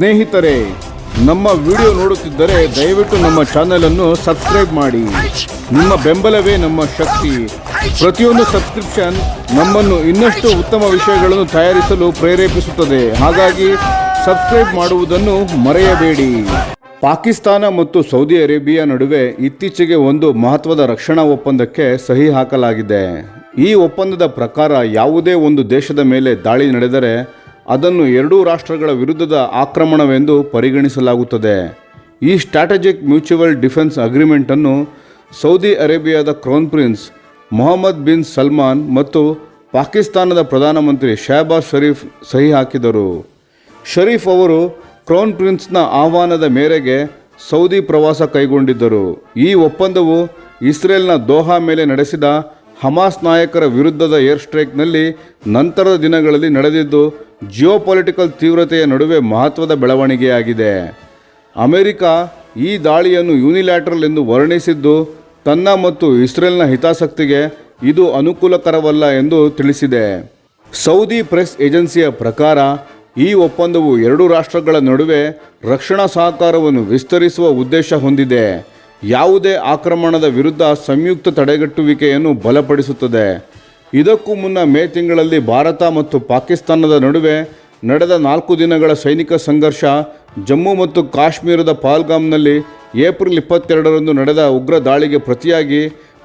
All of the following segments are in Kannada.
ಸ್ನೇಹಿತರೆ, ನಮ್ಮ ವಿಡಿಯೋ ನೋಡುತ್ತಿದ್ದರೆ ದಯವಿಟ್ಟು ನಮ್ಮ ಚಾನೆಲ್ ಅನ್ನು ಸಬ್ಸ್ಕ್ರೈಬ್ ಮಾಡಿ. ನಿಮ್ಮ ಬೆಂಬಲವೇ ನಮ್ಮ ಶಕ್ತಿ. ಪ್ರತಿಯೊಂದು ಸಬ್ಸ್ಕ್ರಿಪ್ಷನ್ ನಮ್ಮನ್ನು ಇನ್ನಷ್ಟು ಉತ್ತಮ ವಿಷಯಗಳನ್ನು ತಯಾರಿಸಲು ಪ್ರೇರೇಪಿಸುತ್ತದೆ. ಹಾಗಾಗಿ ಸಬ್ಸ್ಕ್ರೈಬ್ ಮಾಡುವುದನ್ನು ಮರೆಯಬೇಡಿ. ಪಾಕಿಸ್ತಾನ ಮತ್ತು ಸೌದಿ ಅರೇಬಿಯಾ ನಡುವೆ ಇತ್ತೀಚೆಗೆ ಒಂದು ಮಹತ್ವದ ರಕ್ಷಣಾ ಒಪ್ಪಂದಕ್ಕೆ ಸಹಿ ಹಾಕಲಾಗಿದೆ. ಈ ಒಪ್ಪಂದದ ಪ್ರಕಾರ ಯಾವುದೇ ಒಂದು ದೇಶದ ಮೇಲೆ ದಾಳಿ ನಡೆದರೆ ಅದನ್ನು ಎರಡೂ ರಾಷ್ಟ್ರಗಳ ವಿರುದ್ಧದ ಆಕ್ರಮಣವೆಂದು ಪರಿಗಣಿಸಲಾಗುತ್ತದೆ. ಈ ಸ್ಟ್ರಾಟಜಿಕ್ ಮ್ಯೂಚುವಲ್ ಡಿಫೆನ್ಸ್ ಅಗ್ರಿಮೆಂಟನ್ನು ಸೌದಿ ಅರೇಬಿಯಾದ crown prince Mohammed bin Salman ಮತ್ತು ಪಾಕಿಸ್ತಾನದ ಪ್ರಧಾನಮಂತ್ರಿ ಶಹಬಾಜ್ ಷರೀಫ್ ಸಹಿ ಹಾಕಿದರು ಷರೀಫ್ ಅವರು ಕ್ರೌನ್ ಪ್ರಿನ್ಸ್ನ ಆಹ್ವಾನದ ಮೇರೆಗೆ ಸೌದಿ ಪ್ರವಾಸ ಕೈಗೊಂಡಿದ್ದರು. ಈ ಒಪ್ಪಂದವು ಇಸ್ರೇಲ್ನ ದೋಹಾ ಮೇಲೆ ನಡೆಸಿದ ಹಮಾಸ್ ನಾಯಕರ ವಿರುದ್ಧದ ಏರ್ ಸ್ಟ್ರೈಕ್ನಲ್ಲಿ ನಂತರದ ದಿನಗಳಲ್ಲಿ ನಡೆದಿದ್ದು ಜಿಯೋಪೊಲಿಟಿಕಲ್ ತೀವ್ರತೆಯ ನಡುವೆ ಮಹತ್ವದ ಬೆಳವಣಿಗೆಯಾಗಿದೆ. ಅಮೆರಿಕ ಈ ದಾಳಿಯನ್ನು ಯೂನಿಲ್ಯಾಟ್ರಲ್ ಎಂದು ವರ್ಣಿಸಿದ್ದು, ತನ್ನ ಮತ್ತು ಇಸ್ರೇಲ್ನ ಹಿತಾಸಕ್ತಿಗೆ ಇದು ಅನುಕೂಲಕರವಲ್ಲ ಎಂದು ತಿಳಿಸಿದೆ. ಸೌದಿ ಪ್ರೆಸ್ ಏಜೆನ್ಸಿಯ ಪ್ರಕಾರ, ಈ ಒಪ್ಪಂದವು ಎರಡು ರಾಷ್ಟ್ರಗಳ ನಡುವೆ ರಕ್ಷಣಾ ಸಹಕಾರವನ್ನು ವಿಸ್ತರಿಸುವ ಉದ್ದೇಶ ಹೊಂದಿದೆ. ಯಾವುದೇ ಆಕ್ರಮಣದ ವಿರುದ್ಧ ಸಂಯುಕ್ತ ತಡೆಗಟ್ಟುವಿಕೆಯನ್ನು ಬಲಪಡಿಸುತ್ತದೆ. ಇದಕ್ಕೂ ಮುನ್ನ ಮೇ ತಿಂಗಳಲ್ಲಿ ಭಾರತ ಮತ್ತು ಪಾಕಿಸ್ತಾನದ ನಡುವೆ ನಡೆದ ನಾಲ್ಕು ದಿನಗಳ ಸೈನಿಕ ಸಂಘರ್ಷ ಜಮ್ಮು ಮತ್ತು ಕಾಶ್ಮೀರದ ಪಾಲ್ಗಾಮ್ನಲ್ಲಿ ಏಪ್ರಿಲ್ ಇಪ್ಪತ್ತೆರಡರಂದು ನಡೆದ ಉಗ್ರ ದಾಳಿಗೆ ಪ್ರತಿಯಾಗಿ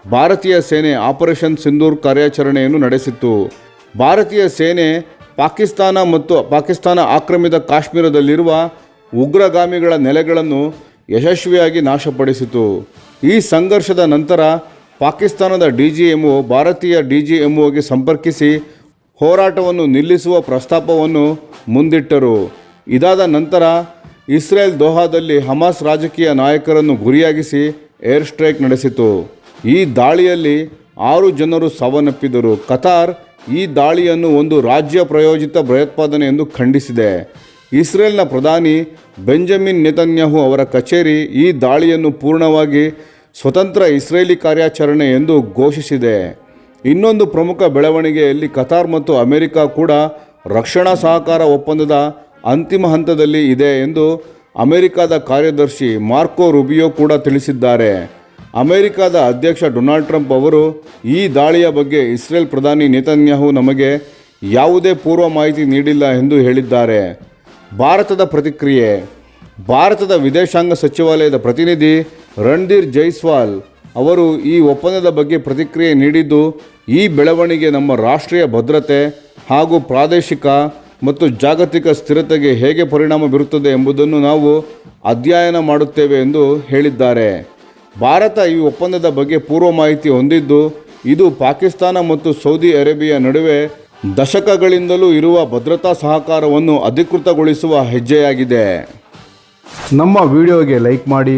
ಭಾರತೀಯ ಸೇನೆ ಆಪರೇಷನ್ ಸಿಂಧೂರ್ ಕಾರ್ಯಾಚರಣೆಯನ್ನು ನಡೆಸಿತ್ತು. ಭಾರತೀಯ ಸೇನೆ ಪಾಕಿಸ್ತಾನ ಮತ್ತು ಪಾಕಿಸ್ತಾನ ಆಕ್ರಮಿತ ಕಾಶ್ಮೀರದಲ್ಲಿರುವ ಉಗ್ರಗಾಮಿಗಳ ನೆಲೆಗಳನ್ನು ಯಶಸ್ವಿಯಾಗಿ ನಾಶಪಡಿಸಿತು. ಈ ಸಂಘರ್ಷದ ನಂತರ ಪಾಕಿಸ್ತಾನದ ಡಿಜಿಎಂಒ ಭಾರತೀಯ ಡಿಜಿಎಂಒಗೆ ಸಂಪರ್ಕಿಸಿ ಹೋರಾಟವನ್ನು ನಿಲ್ಲಿಸುವ ಪ್ರಸ್ತಾಪವನ್ನು ಮುಂದಿಟ್ಟರು. ಇದಾದ ನಂತರ ಇಸ್ರೇಲ್ ದೋಹಾದಲ್ಲಿ ಹಮಾಸ್ ರಾಜಕೀಯ ನಾಯಕರನ್ನು ಗುರಿಯಾಗಿಸಿ ಏರ್ ಸ್ಟ್ರೈಕ್ ನಡೆಸಿತು. ಈ ದಾಳಿಯಲ್ಲಿ ಆರು ಜನರು ಸಾವನ್ನಪ್ಪಿದರು. ಕತಾರ್ ಈ ದಾಳಿಯನ್ನು ಒಂದು ರಾಜ್ಯ ಪ್ರಾಯೋಜಿತ ಭಯೋತ್ಪಾದನೆ ಎಂದು ಖಂಡಿಸಿದೆ. ಇಸ್ರೇಲ್ನ ಪ್ರಧಾನಿ ಬೆಂಜಮಿನ್ ನೆತನ್ಯಾಹು ಅವರ ಕಚೇರಿ ಈ ದಾಳಿಯನ್ನು ಪೂರ್ಣವಾಗಿ ಸ್ವತಂತ್ರ ಇಸ್ರೇಲಿ ಕಾರ್ಯಾಚರಣೆ ಎಂದು ಘೋಷಿಸಿದೆ. ಇನ್ನೊಂದು ಪ್ರಮುಖ ಬೆಳವಣಿಗೆಯಲ್ಲಿ ಕತಾರ್ ಮತ್ತು ಅಮೆರಿಕ ಕೂಡ ರಕ್ಷಣಾ ಸಹಕಾರ ಒಪ್ಪಂದದ ಅಂತಿಮ ಹಂತದಲ್ಲಿ ಇದೆ ಎಂದು ಅಮೆರಿಕದ ಕಾರ್ಯದರ್ಶಿ ಮಾರ್ಕೋ ರುಬಿಯೋ ಕೂಡ ತಿಳಿಸಿದ್ದಾರೆ. ಅಮೆರಿಕದ ಅಧ್ಯಕ್ಷ ಡೊನಾಲ್ಡ್ ಟ್ರಂಪ್ ಅವರು, ಈ ದಾಳಿಯ ಬಗ್ಗೆ ಇಸ್ರೇಲ್ ಪ್ರಧಾನಿ ನೇತನ್ಯಾಹು ನಮಗೆ ಯಾವುದೇ ಪೂರ್ವ ಮಾಹಿತಿ ನೀಡಿಲ್ಲ ಎಂದು ಹೇಳಿದ್ದಾರೆ. ಭಾರತದ ಪ್ರತಿಕ್ರಿಯೆ, ಭಾರತದ ವಿದೇಶಾಂಗ ಸಚಿವಾಲಯದ ಪ್ರತಿನಿಧಿ ರಣಧೀರ್ ಜೈಸ್ವಾಲ್ ಅವರು ಈ ಒಪ್ಪಂದದ ಬಗ್ಗೆ ಪ್ರತಿಕ್ರಿಯೆ ನೀಡಿದ್ದು, ಈ ಬೆಳವಣಿಗೆ ನಮ್ಮ ರಾಷ್ಟ್ರೀಯ ಭದ್ರತೆ ಹಾಗೂ ಪ್ರಾದೇಶಿಕ ಮತ್ತು ಜಾಗತಿಕ ಸ್ಥಿರತೆಗೆ ಹೇಗೆ ಪರಿಣಾಮ ಬೀರುತ್ತದೆ ಎಂಬುದನ್ನು ನಾವು ಅಧ್ಯಯನ ಮಾಡುತ್ತೇವೆ ಎಂದು ಹೇಳಿದ್ದಾರೆ. ಭಾರತ ಈ ಒಪ್ಪಂದದ ಬಗ್ಗೆ ಪೂರ್ವ ಮಾಹಿತಿ ಹೊಂದಿದ್ದು, ಇದು ಪಾಕಿಸ್ತಾನ ಮತ್ತು ಸೌದಿ ಅರೇಬಿಯಾ ನಡುವೆ ದಶಕಗಳಿಂದಲೂ ಇರುವ ಭದ್ರತಾ ಸಹಕಾರವನ್ನು ಅಧಿಕೃತಗೊಳಿಸುವ ಹೆಜ್ಜೆಯಾಗಿದೆ. ನಮ್ಮ ವಿಡಿಯೋಗೆ ಲೈಕ್ ಮಾಡಿ